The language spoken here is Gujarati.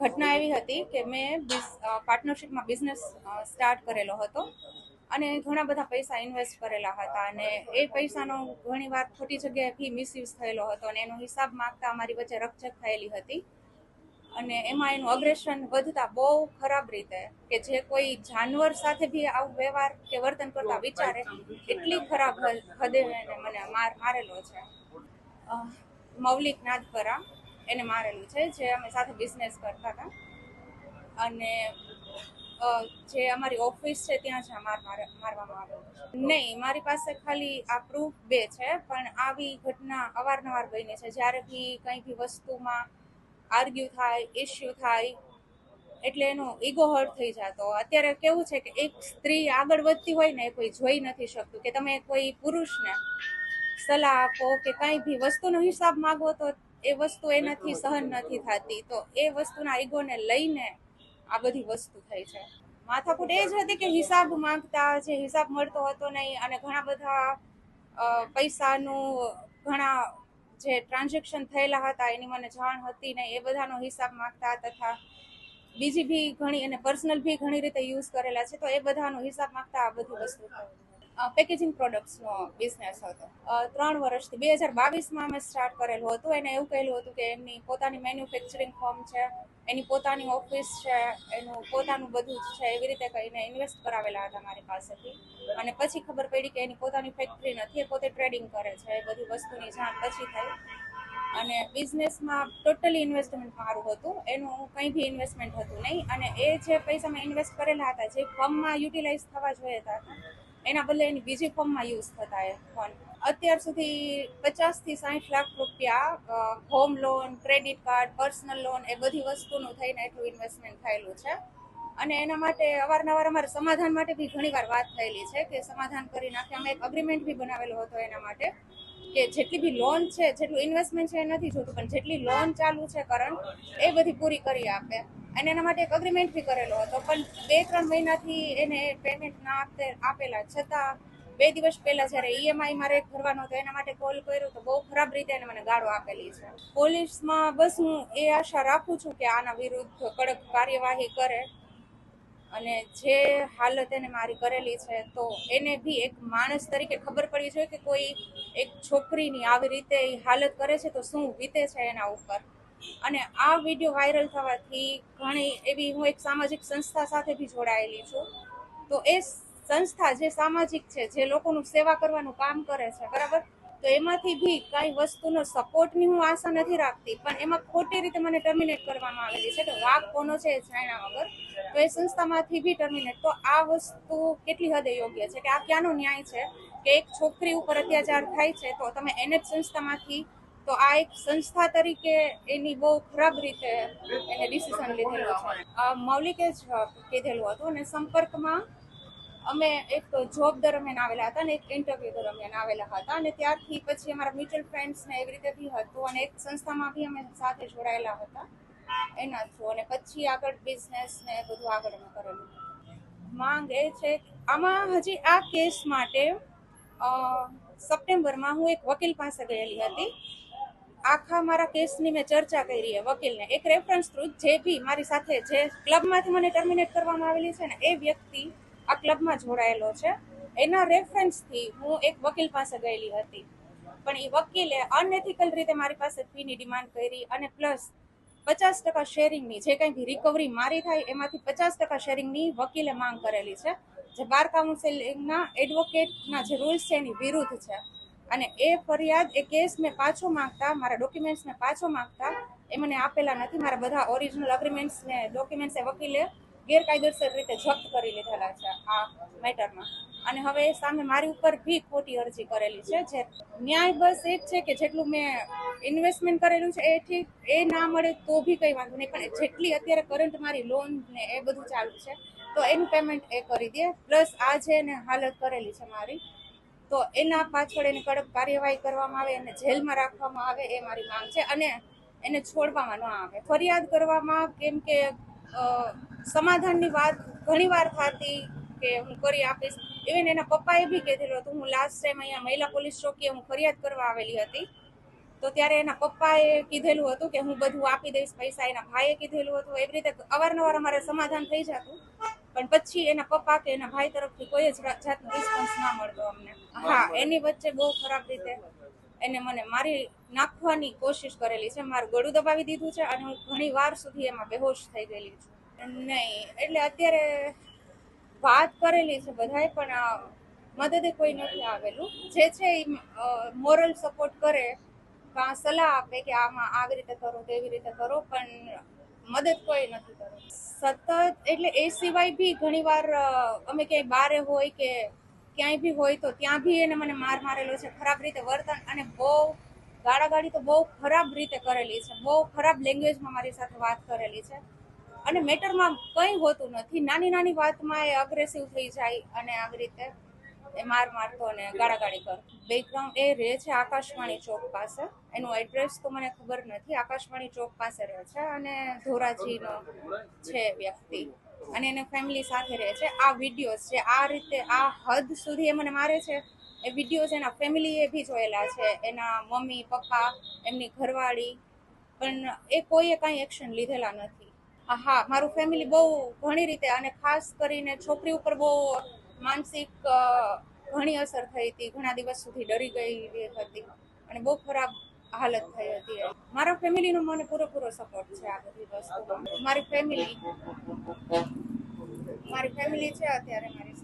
ઘટના એવી હતી કે મેં પાર્ટનરશિપમાં બિઝનેસ સ્ટાર્ટ કરેલો હતો. અને ઘણા બધા પૈસા ઇન્વેસ્ટ કરેલા હતા અને એ પૈસાનો ઘણીવાર ખોટી જગ્યાએ ફી મિસયુઝ થયેલો હતો અને એનો હિસાબ માગતા અમારી વચ્ચે રકઝક થયેલી હતી. અને એમાં એનું અગ્રેશન વધતા બહુ ખરાબ રીતે કે જે કોઈ જાનવર સાથે બી આવું વ્યવહાર કે વર્તન કરતા વિચારે એટલી ખરાબ હદે મને માર, મારેલો છે. મૌલિક નાદપરા એને મારેલું છે, જે અમે સાથે બિઝનેસ કરતા હતા. અને જે અમારી ઓફિસ છે ત્યાં જ માર માર- મારવામાં આવ્યો નહીં, મારી પાસે ખાલી આ પ્રૂફ બે છે, પણ આવી ઘટના અવારનવાર બની છે. જ્યારે બી કંઈ બી વસ્તુમાં આર્ગ્યુ થાય ઇશ્યુ થાય, એટલે એનો ઈગો હર્ટ થઈ જતો. અત્યારે કેવું છે કે એક સ્ત્રી આગળ વધતી હોય ને એ કોઈ જોઈ નથી શકતું. કે તમે કોઈ પુરુષને સલાહ આપો કે કંઈ બી વસ્તુનો હિસાબ માગો તો એ વસ્તુ એનાથી સહન નથી થતી. તો એ વસ્તુના ઈગોને લઈને આ બધી વસ્તુ થઈ છે. માથાકૂટ એ જ હતી કે હિસાબ માંગતા જે હિસાબ મળતો હતો નહીં અને ઘણા બધા પૈસાનું ઘણા જે ટ્રાન્ઝેક્શન થયેલા હતા એની મને જાણ હતી નહીં એ બધાનો હિસાબ માંગતા તથા બીજી બી ઘણી અને પર્સનલ બી ઘણી રીતે યુઝ કરેલા છે તો એ બધાનો હિસાબ માંગતા આ બધી વસ્તુ પેકેજિંગ પ્રોડક્ટ્સનો બિઝનેસ હતો. ત્રણ વર્ષથી. બે હજાર બાવીસમાં અમે સ્ટાર્ટ કરેલું હતું. એને એવું કહેલું હતું કે એમની પોતાની મેન્યુફેક્ચરિંગ ફોર્મ છે, એની પોતાની ઓફિસ છે, એનું પોતાનું બધું જ છે. એવી રીતે કહીને ઇન્વેસ્ટ કરાવેલા હતા મારી પાસેથી. અને પછી ખબર પડી કે એની પોતાની ફેક્ટરી નથી, એ પોતે ટ્રેડિંગ કરે છે. એ બધી વસ્તુની જાણ પછી થઈ. અને બિઝનેસમાં ટોટલી ઇન્વેસ્ટમેન્ટ મારું હતું. એનું કંઈ બી ઇન્વેસ્ટમેન્ટ હતું નહીં. અને એ જે પૈસા મેં ઇન્વેસ્ટ કરેલા હતા, જે ફર્મમાં યુટિલાઇઝ થવા જોઈએ હતા એના બદલે એની બીજી ફોર્મમાં યુઝ થતા એ ફોન. અત્યાર સુધી પચાસથી સાઠ લાખ રૂપિયા home loan, credit card, personal loan એ બધી વસ્તુનું થઈને એટલું ઇન્વેસ્ટમેન્ટ થયેલું છે. અને એના માટે અવારનવાર અમારે સમાધાન માટે બી ઘણીવાર વાત થયેલી છે કે સમાધાન કરી નાખે. અમે એક અગ્રીમેન્ટ બી બનાવેલો હતો એના માટે કે જેટલી બી લોન છે, જેટલું ઇન્વેસ્ટમેન્ટ છે એ નથી જોતું, પણ જેટલી લોન ચાલુ છે કરંટ એ બધી પૂરી કરી આપે. અને એના માટે એક અગ્રીમેન્ટ બી કરેલો હતો. પણ બે, ત્રણ મહિનાથી એને પેમેન્ટ ના આપેલા. છતાં બે દિવસ પહેલા જ્યારે ઈએમઆઈ મારે ભરવાનો હતો, એના માટે કોલ કર્યો તો બહુ ખરાબ રીતે એને મને ગાળો આપેલી છે. પોલીસમાં બસ હું એ આશા રાખું છું કે આના વિરુદ્ધ કડક કાર્યવાહી કરે. અને જે હાલત એને મારી કરેલી છે, તો એને બી એક માણસ તરીકે ખબર પડવી જોઈએ કે કોઈ એક છોકરીની આવી રીતે હાલત કરે છે, તો શું વીતે છે એના ઉપર? અને આ વીડિયો વાયરલ થવાથી ઘણી એવી હું એક સામાજિક સંસ્થા સાથે બી જોડાયેલી છું. તો એ સંસ્થા જે સામાજિક છે, જે લોકોનું સેવા કરવાનું કામ કરે છે, બરાબર? તો એમાંથી બી કાંઈ વસ્તુનો સપોર્ટની હું આશા નથી રાખતી, પણ એમાં ખોટી રીતે મને ટર્મિનેટ કરવામાં આવેલી છે. કે વાક કોનો છે જાણ્યા વગર. તો એ સંસ્થામાંથી બી ટર્મિનેટ. તો આ વસ્તુ કેટલી હદે યોગ્ય છે? કે આ ક્યાંનો ન્યાય છે? કે એક છોકરી ઉપર અત્યાચાર થાય છે, તો તમે એને જ સંસ્થામાંથી તો આ એક સંસ્થા તરીકે એની બહુ ખરાબ રીતે એને ડિસિઝન લીધેલું છે. મૌલિકે જ કીધેલું હતું અને સંપર્કમાં અમે એક જોબ દરમિયાન આવેલા હતા અને એક ઇન્ટરવ્યૂ દરમિયાન આવેલા હતા અને ત્યારથી પછી અમારા મ્યુચ્યુઅલ ફ્રેન્ડ્સને એવી રીતે બી હતું અને એક સંસ્થામાં બી અમે સાથે જોડાયેલા હતા. એના થ્રુ અને પછી આગળ બિઝનેસ ને બધું આગળ અમે કરેલું. માંગ એ છે, આમાં હજી આ કેસ માટે સપ્ટેમ્બરમાં હું એક વકીલ પાસે ગયેલી હતી. આખા મારા કેસની મેં ચર્ચા કરી છે વકીલને. એક રેફરન્સ થ્રુ જે બી મારી સાથે જે ક્લબમાંથી મને ટર્મિનેટ કરવામાં આવેલી છે ને, એ વ્યક્તિ આ ક્લબમાં જોડાયેલો છે. એના રેફરન્સથી હું એક વકીલ પાસે ગયેલી હતી. પણ એ વકીલે અનએથિકલ રીતે મારી પાસે ફીની ડિમાન્ડ કરી અને પ્લસ પચાસ ટકા શેરિંગની જે કંઈ બી રિકવરી મારી થાય એમાંથી પચાસ ટકા શેરિંગની વકીલે માંગ કરેલી છે. જે બાર કાઉન્સિલિંગના એડવોકેટના જે રૂલ્સ છે એની વિરુદ્ધ છે. અને એ ફરિયાદ, એ કેસ મેં પાછો માંગતા, મારા ડોક્યુમેન્ટ્સ મેં પાછો માંગતા, એ મને આપેલા નથી. મારા બધા ઓરિજિનલ અગ્રીમેન્ટ્સ ને ડોક્યુમેન્ટ્સ એ વકીલે ગેરકાયદેસર રીતે જપ્ત કરી લીધેલા છે આ મેટરમાં અને હવે સામે મારી ઉપર બી ખોટી અરજી કરેલી છે, જે ન્યાય બસ એ જ છે કે જેટલું મેં ઇન્વેસ્ટમેન્ટ કરેલું છે એ ઠીક એ ના મળે તો બી કંઈ વાંધો નહીં. પણ જેટલી અત્યારે કરંટ મારી લોન ને એ બધું ચાલુ છે, તો એનું પેમેન્ટ એ કરી દે. પ્લસ આ જે હાલત કરેલી છે મારી. તો એના પાછળ એની કડક કાર્યવાહી કરવામાં આવે એને જેલમાં રાખવામાં આવે એ મારી માંગ છે અને એને છોડવામાં ન આવે. ફરિયાદ કરવામાં કેમ કે સમાધાનની વાત ઘણીવાર થતી કે હું કરી આપીશ. ઇવન એના પપ્પાએ બી કીધેલું હતું, હું લાસ્ટ ટાઈમ અહીંયા મહિલા પોલીસ ચોકીએ હું ફરિયાદ કરવા આવેલી હતી. તો ત્યારે એના પપ્પાએ કીધેલું હતું કે, હું બધું આપી દઈશ પૈસા. એના ભાઈએ કીધેલું હતું. એવી રીતે અવારનવાર અમારે સમાધાન થઈ જતું. પણ પછી એના પપ્પા કે એના ભાઈ તરફથી કોઈ જ જાતનો રિસ્પોન્સ ના મળતો અમને. હા એની વચ્ચે બહુ ખરાબ રીતે એને મને મારી નાખવાની કોશિશ કરેલી છે. મારું ગળું દબાવી દીધું છે અને હું ઘણી વાર સુધી એમાં બેહોશ થઈ ગયેલી છું. નહીં એટલે અત્યારે વાત કરેલી છે બધાએ પણ મદદે કોઈ નથી આવેલું. જે છે એ મોરલ સપોર્ટ કરે કાં સલાહ આપે કે આમાં આવી રીતે કરો તેવી રીતે કરો પણ મદદ કોઈ નથી કરતું. સતત એટલે એ સિવાય બી ઘણીવાર અમે ક્યાંય બારે હોય કે ક્યાંય બી હોય તો ત્યાં બી એને મને માર મારેલો છે, ખરાબ રીતે વર્તન અને બહુ ગાળાગાળી તો બહુ ખરાબ રીતે કરેલી છે, બહુ ખરાબ લેંગ્વેજમાં મારી સાથે વાત કરેલી છે. અને મેટરમાં કંઈ હોતું નથી નાની નાની વાતમાં એ અગ્રેસિવ થઈ જાય અને આવી રીતે એ માર મારતો અને ગાળાગાળી કરતો બેકગ્રાઉન્ડ એ રહે છે આકાશવાણી ચોક પાસે. એનું એડ્રેસ તો મને ખબર નથી. આકાશવાણી ચોક પાસે રહે છે અને ધોરાજીનો છે વ્યક્તિ. અને એને ફેમિલી સાથે રહે છે. આ વિડીયોઝ છે આ રીતે આ હદ સુધી એ મને મારે છે એ વિડીયોઝ એના ફેમિલીએ બી જોયેલા છે. એના મમ્મી પપ્પા એમની ઘરવાળી. પણ એ કોઈએ કાંઈ એક્શન લીધેલા નથી. હા, મારું ફેમિલી બહુ ઘણી રીતે અને ખાસ કરીને છોકરી ઉપર બહુ માનસિક ઘણી અસર થઈ હતી. ઘણા દિવસ સુધી ડરી ગઈ હતી અને બહુ ખરાબ હાલત થઈ હતી. મારા ફેમિલીનો મને પૂરેપૂરો સપોર્ટ છે આ બધી વસ્તુમાં. મારી ફેમિલી મારી ફેમિલી છે અત્યારે મારી